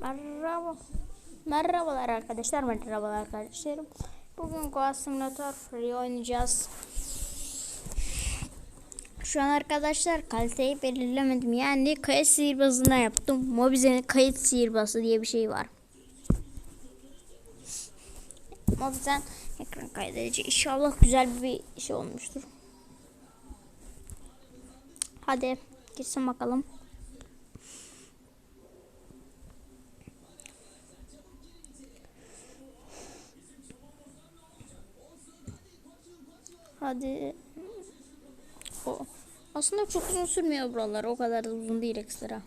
Merhaba. Merhabalar arkadaşlar, merhabalar arkadaşlarım. Bugün Goa Simulator Free oynayacağız. Şu an arkadaşlar kaliteyi belirlemedim. Yani kayıt sihirbazına yaptım. Mobizen'in kayıt sihirbazı diye bir şey var. Mobizen ekran kaydedici. İnşallah güzel bir şey olmuştur. Hadi gitsin bakalım. Hadi. O. Aslında çok uzun sürmüyor buralar. O kadar da uzun değil ekstra.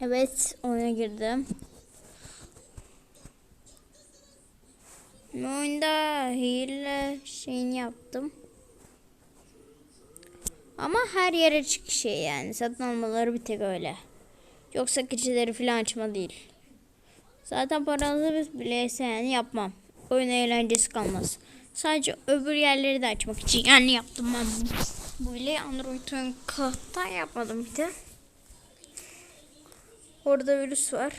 Evet oyuna girdim. Oyunda hile şeyini yaptım. Ama her yere çık şey yani. Satın almaları bir tek öyle. Yoksa keçileri falan açma değil. Zaten paralı bileyse yani yapmam. Oyun eğlencesi kalmaz. Sadece öbür yerleri de açmak için yani yaptım ben bunu. Bu bile Android'in kahtan yapmadım bir de. Orada virüs var.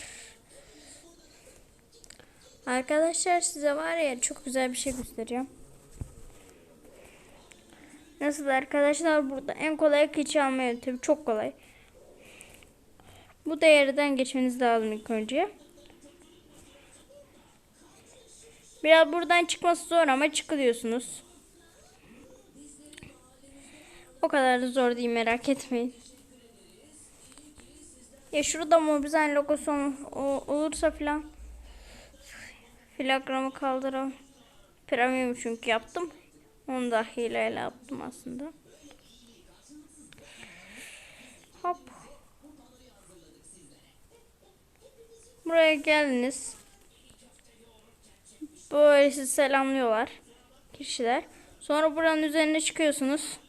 Arkadaşlar size var ya çok güzel bir şey göstereceğim. Nasıl arkadaşlar burada en kolay keçi alma yöntemi çok kolay. Bu değerden geçmeniz lazım ilk önce. Biraz buradan çıkması zor ama çıkıyorsunuz. O kadar da zor değil merak etmeyin. Ya şurada Mobizen logosu olursa filan filagramı kaldıram. Premium çünkü yaptım. Onu da hileyle yaptım aslında. Hop. Buraya geldiniz. Böyle sizi selamlıyorlar kişiler. Sonra buranın üzerine çıkıyorsunuz.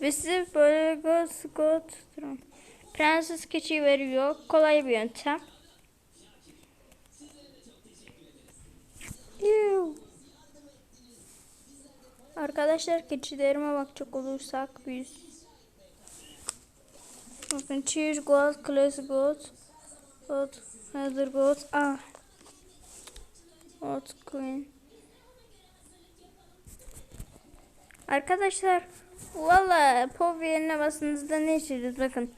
Ve size böyle go Scott Prenses keçi veriyor. Kolay bir yöntem. Arkadaşlar keçilerime bakacak olursak biz Bakın cheer goat, class goat, goat, heather goat, ah, goat queen. Arkadaşlar valla pov yerine basınızda ne içeriz bakın.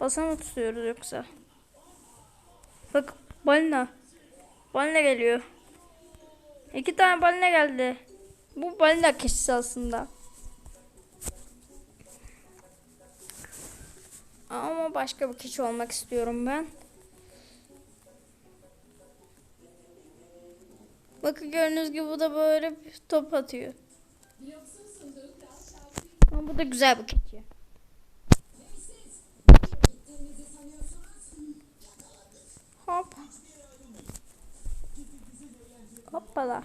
Basa mı tutuyoruz yoksa? Bak balina. Balina geliyor. İki tane balina geldi. Bu balina keçisi aslında. Ama başka bir kişi olmak istiyorum ben. Bakın gördüğünüz gibi bu da böyle bir top atıyor. Ama bu da güzel bir keçi. Hop. Hoppala.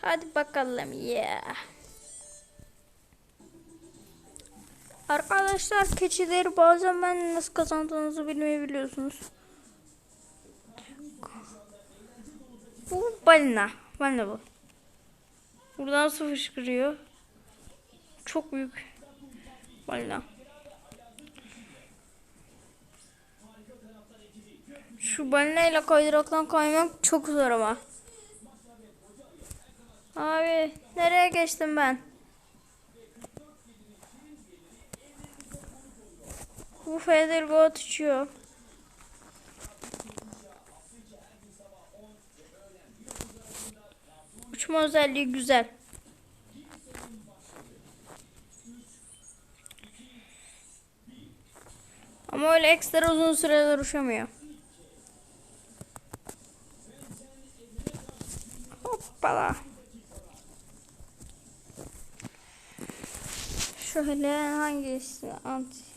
Hadi bakalım ya. Yeah. Arkadaşlar keçileri bazen ben nasıl kazandığınızı bilmeyebiliyorsunuz. Bu balina. Balina bu. Buradan su fışkırıyor. Çok büyük balina. Şu balina ile kaydıraktan kaymak çok zor ama. Abi nereye geçtim ben? Bu Feathergoat uçuyor. Uçma özelliği güzel. Ama öyle ekstra uzun süreler uçamıyor. Hoppala. Şöyle hangisi anti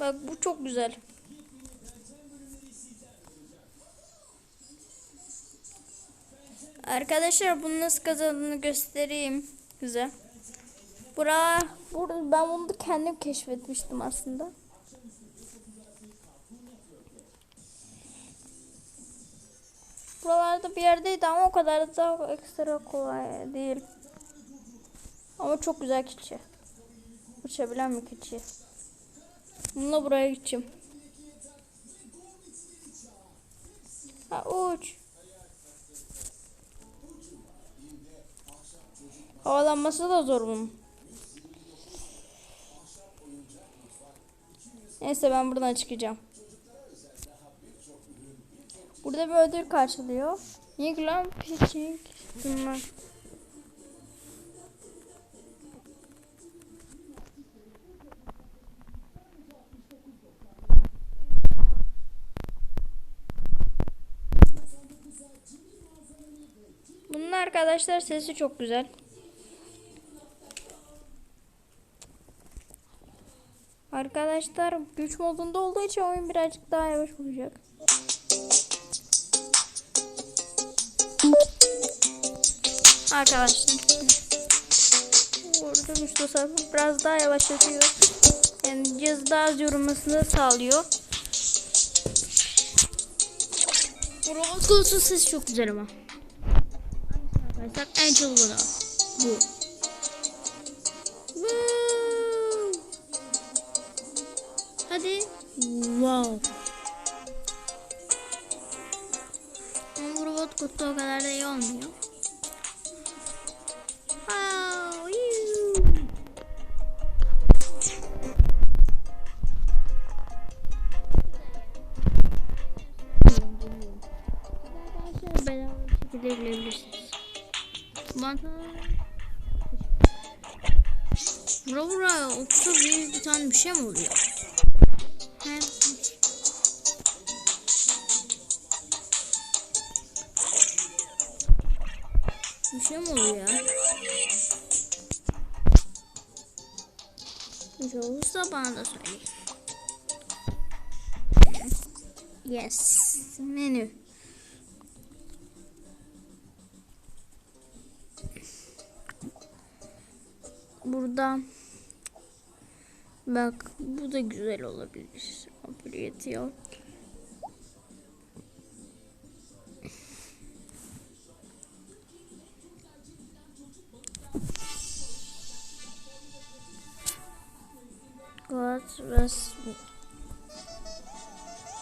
Bak bu çok güzel. Arkadaşlar bunu nasıl kazandığını göstereyim size. Bura, burada ben bunu da kendim keşfetmiştim aslında. Buralarda bir yerdeydi ama o kadar da ekstra kolay değil. Ama çok güzel keçi. Uçabilen bir keçi. Bununla buraya gideceğim. Ha uç. Havalanması da zor bunun. Neyse ben buradan çıkacağım. Burada bir ödül karşılıyor. Niye lan pitching? Bunlar. Arkadaşlar sesi çok güzel. Arkadaşlar güç modunda olduğu için oyun birazcık daha yavaş olacak. Arkadaşlar. Burada güç dosarı biraz daha yavaşlatıyor. Yani cihazı daha az yorulmasını sağlıyor. Robot kolusu sesi çok güzel ama. Arkadaşlar en olan bu. Woo! Hadi. Wow. Ama robot kutu o kadar da iyi olmuyor. Bura bura okta bir, tane bir şey mi oluyor? Bir şey mi oluyor ya? Bir olursa bana da söyleyin. Yes. Menü. Burada bak bu da güzel olabilir. Ampul yetiyor. God resmi.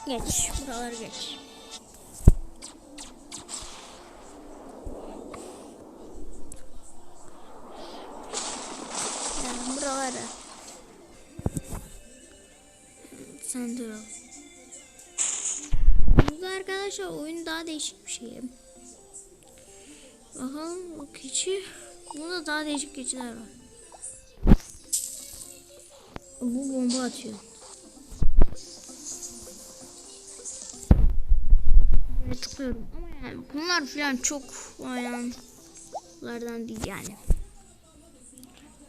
Geç. Buraları geç. Sen dur. Burada arkadaşlar oyun daha değişik bir şey. Bakalım o keçi. Bunda daha değişik keçiler var. Bu bomba atıyor. Böyle tıklıyorum ama yani bunlar falan çok oynanlardan değil yani.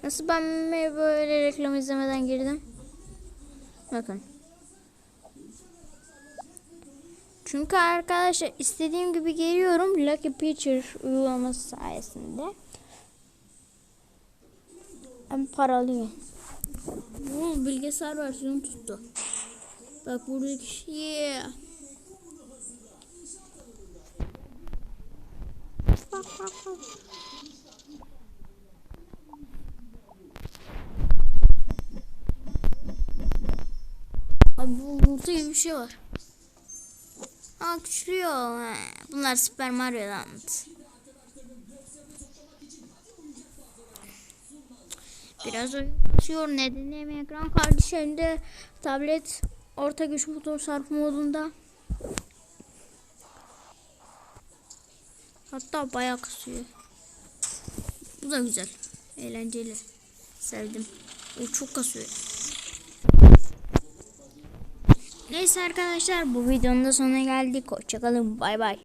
Nasıl ben böyle reklam izlemeden girdim? Bakın. Çünkü arkadaşlar istediğim gibi geliyorum Lucky Picture uygulaması sayesinde. Hem paralıyım. Bu bilgisayar versiyonu tuttu. Bak buradaki bak. Abi bu gibi bir şey var. Aa küçülüyor. Bunlar Super Mario'dan. Biraz oyun kasıyor. Nedeni hem ekran kardeşi hem de tablet orta güç motor sarf modunda. Hatta bayağı kasıyor. Bu da güzel. Eğlenceli. Sevdim. O çok kasıyor. Neyse arkadaşlar bu videonun da sonuna geldik. Hoşçakalın. Bay bay.